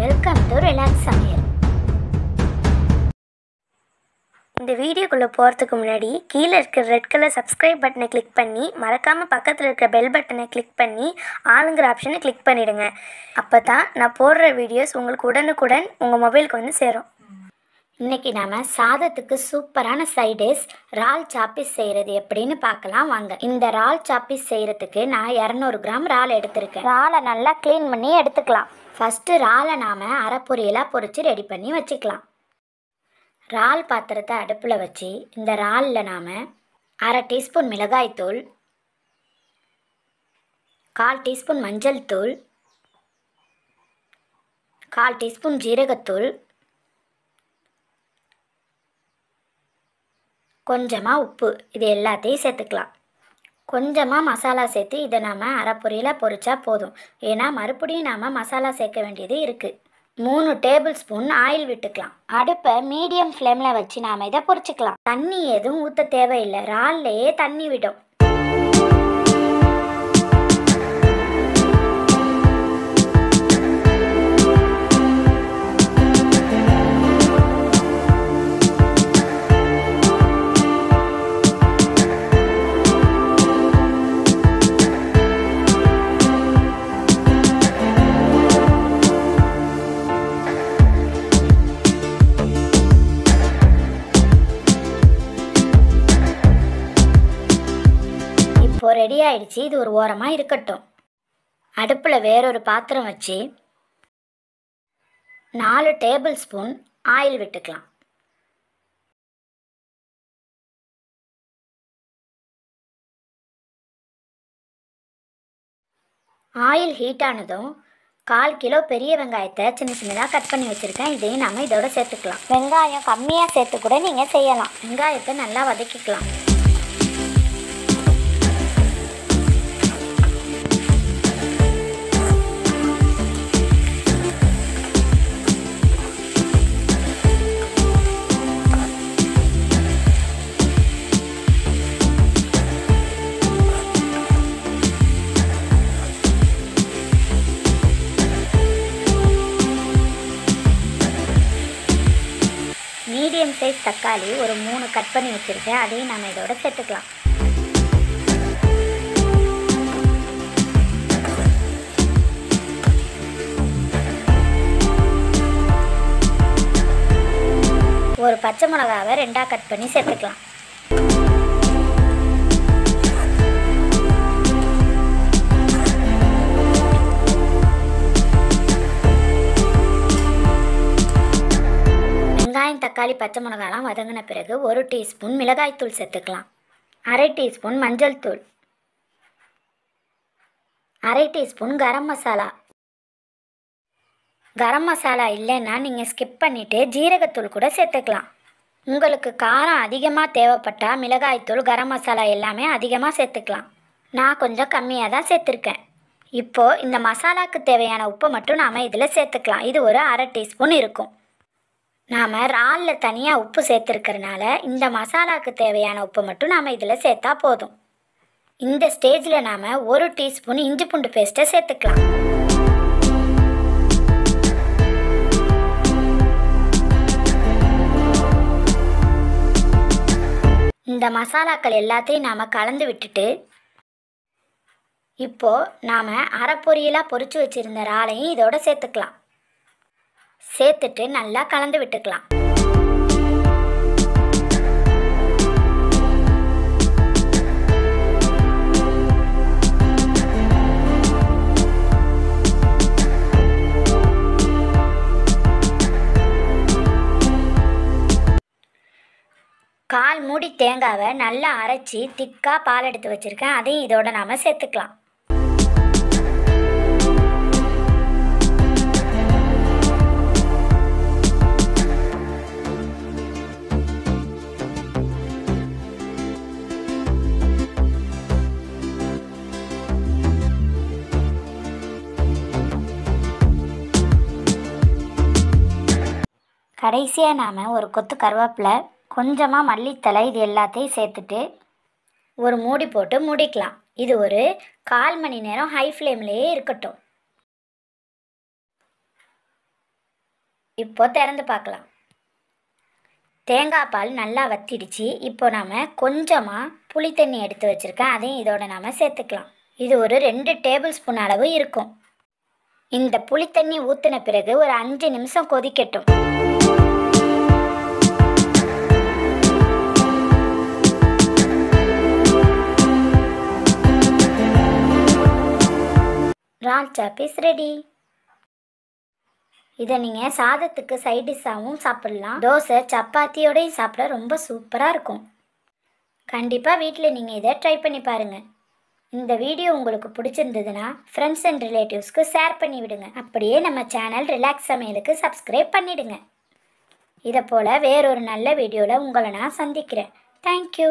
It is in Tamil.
வெல்கம் டு ரிலாக்ஸ் சமையல் இந்த வீடியோக்குள்ளே போகிறதுக்கு முன்னாடி கீழே இருக்கிற ரெட் கலர் சப்ஸ்கிரைப் பட்டனை கிளிக் பண்ணி மறக்காமல் பக்கத்தில் இருக்கிற பெல் பட்டனை கிளிக் பண்ணி ஆளுங்கிற ஆப்ஷனை கிளிக் பண்ணிடுங்க. அப்போ தான் நான் போடுற வீடியோஸ் உங்களுக்கு உடனுக்குடன் உங்கள் மொபைலுக்கு வந்து சேரும். இன்றைக்கி நாம் சாதத்துக்கு சூப்பரான சைடிஷ் ரால் சாப்பீஸ் செய்கிறது எப்படின்னு பார்க்கலாம் வாங்க. இந்த ரால் சாப்பீஸ் செய்கிறதுக்கு நான் இரநூறு கிராம் ரால் எடுத்திருக்கேன். ராலை நல்லா க்ளீன் பண்ணி எடுத்துக்கலாம். ஃபஸ்ட்டு ராலை நாம் அரை பொரியலாக பொரித்து ரெடி பண்ணி வச்சுக்கலாம். இறால் பாத்திரத்தை அடுப்பில் வச்சு இந்த இறாலில் நாம் அரை டீஸ்பூன் மிளகாய்த்தூள் கால் டீஸ்பூன் மஞ்சள் தூள் கால் டீஸ்பூன் ஜீரகத்தூள் கொஞ்சமாக உப்பு. இது எல்லாத்தையும் சேர்த்துக்கலாம். கொஞ்சமாக மசாலா சேர்த்து இதை நாம் அரை பொரியலாக பொரிச்சா போதும். ஏன்னா மறுபடியும் நாம் மசாலா சேர்க்க வேண்டியது இருக்குது மூணு டேபிள் ஸ்பூன் ஆயில் விட்டுக்கலாம். அடுப்பை மீடியம் ஃப்ளேமில் வச்சு நாம் இதை பொரிச்சுக்கலாம். தண்ணி எதுவும் ஊற்ற தேவையில்லை. இறால்லையே தண்ணி விடும். இப்போ ரெடி ஆயிடுச்சு. இது ஒரு ஓரமாக இருக்கட்டும். அடுப்பில் வேறொரு பாத்திரம் வச்சு நாலு டேபிள் ஸ்பூன் ஆயில் விட்டுக்கலாம். ஆயில் ஹீட் ஆனதும் கால் கிலோ பெரிய வெங்காயத்தை சின்ன சின்னதாக கட் பண்ணி வச்சுருக்கேன். இதையும் நம்ம இதோட சேர்த்துக்கலாம். வெங்காயம் கம்மியாக சேர்த்து கூட நீங்கள் செய்யலாம். வெங்காயத்தை நல்லா வதக்கிக்கலாம். சைஸ் தக்காளி ஒரு மூணு கட் பண்ணி வச்சுருக்கேன். அதையும் நம்ம இதோட சேர்த்துக்கலாம். ஒரு பச்சை மிளகாவை ரெண்டாக கட் பண்ணி சேர்த்துக்கலாம். தக்காளி பச்சை மிளகாலாம் வதங்கின பிறகு ஒரு டீஸ்பூன் மிளகாய்த்தூள் சேர்த்துக்கலாம். அரை டீஸ்பூன் மஞ்சள் தூள். அரை டீஸ்பூன் கரம் மசாலா. கரம் மசாலா இல்லைன்னா நீங்கள் ஸ்கிப் பண்ணிவிட்டு ஜீரகத்தூள் கூட சேர்த்துக்கலாம். உங்களுக்கு காரம் அதிகமாக தேவைப்பட்டால் மிளகாய்த்தூள் கரம் மசாலா எல்லாமே அதிகமாக சேர்த்துக்கலாம். நான் கொஞ்சம் கம்மியாக தான் சேர்த்துருக்கேன். இப்போது இந்த மசாலாவுக்கு தேவையான உப்பை மட்டும் நாம் இதில் சேர்த்துக்கலாம். இது ஒரு அரை டீஸ்பூன் இருக்கும். நாம் இறாலில் தனியாக உப்பு சேர்த்துருக்கறனால இந்த மசாலாவுக்கு தேவையான உப்பு மட்டும் நாம் இதில் சேர்த்தா போதும். இந்த ஸ்டேஜில் நாம் ஒரு டீஸ்பூன் இஞ்சி பூண்டு பேஸ்ட்டை சேர்த்துக்கலாம். இந்த மசாலாக்கள் எல்லாத்தையும் நாம் கலந்து விட்டுட்டு இப்போது நாம் அரை பொரியலாக வச்சுருந்த இறாலையும் இதோட சேர்த்துக்கலாம். சேர்த்துட்டு நல்லா கலந்து விட்டுக்கலாம். கால் மூடி தேங்காவை நல்லா அரைச்சி திக்காக பால் எடுத்து வச்சுருக்கேன். அதையும் இதோட நாம் சேர்த்துக்கலாம். கடைசியாக நாம் ஒரு கொத்து கருவேப்பிலை கொஞ்சமாக மல்லித்தலை இது எல்லாத்தையும் சேர்த்துட்டு ஒரு மூடி போட்டு மூடிக்கலாம். இது ஒரு கால் மணி நேரம் ஹை ஃப்ளேம்லேயே இருக்கட்டும். இப்போ திறந்து பார்க்கலாம். தேங்காய் பால் நல்லா வத்திடுச்சு. இப்போ நாம் கொஞ்சமாக புளி தண்ணி எடுத்து வச்சுருக்கேன். அதையும் இதோட நாம் சேர்த்துக்கலாம். இது ஒரு ரெண்டு டேபிள் ஸ்பூன் அளவு இருக்கும். இந்த புளித்தண்ணி ஊற்றின பிறகு ஒரு அஞ்சு நிமிஷம் கொதிக்கட்டும். ரால் இஸ் ரெடி இதை நீங்கள் சாதத்துக்கு சைட் டிஷ்ஷாகவும் சாப்பிட்லாம். தோசை சப்பாத்தியோடையும் சாப்பிட ரொம்ப சூப்பராக இருக்கும். கண்டிப்பாக வீட்டில் நீங்கள் இதை ட்ரை பண்ணி பாருங்கள் இந்த வீடியோ உங்களுக்கு பிடிச்சிருந்ததுன்னா ஃப்ரெண்ட்ஸ் அண்ட் ரிலேட்டிவ்ஸ்க்கு ஷேர் பண்ணி விடுங்க. அப்படியே நம்ம சேனல் ரிலாக்ஸ் சமையலுக்கு சப்ஸ்கிரைப் பண்ணிவிடுங்க இதை போல் வேறொரு நல்ல வீடியோவில் உங்களை நான் சந்திக்கிறேன். தேங்க்யூ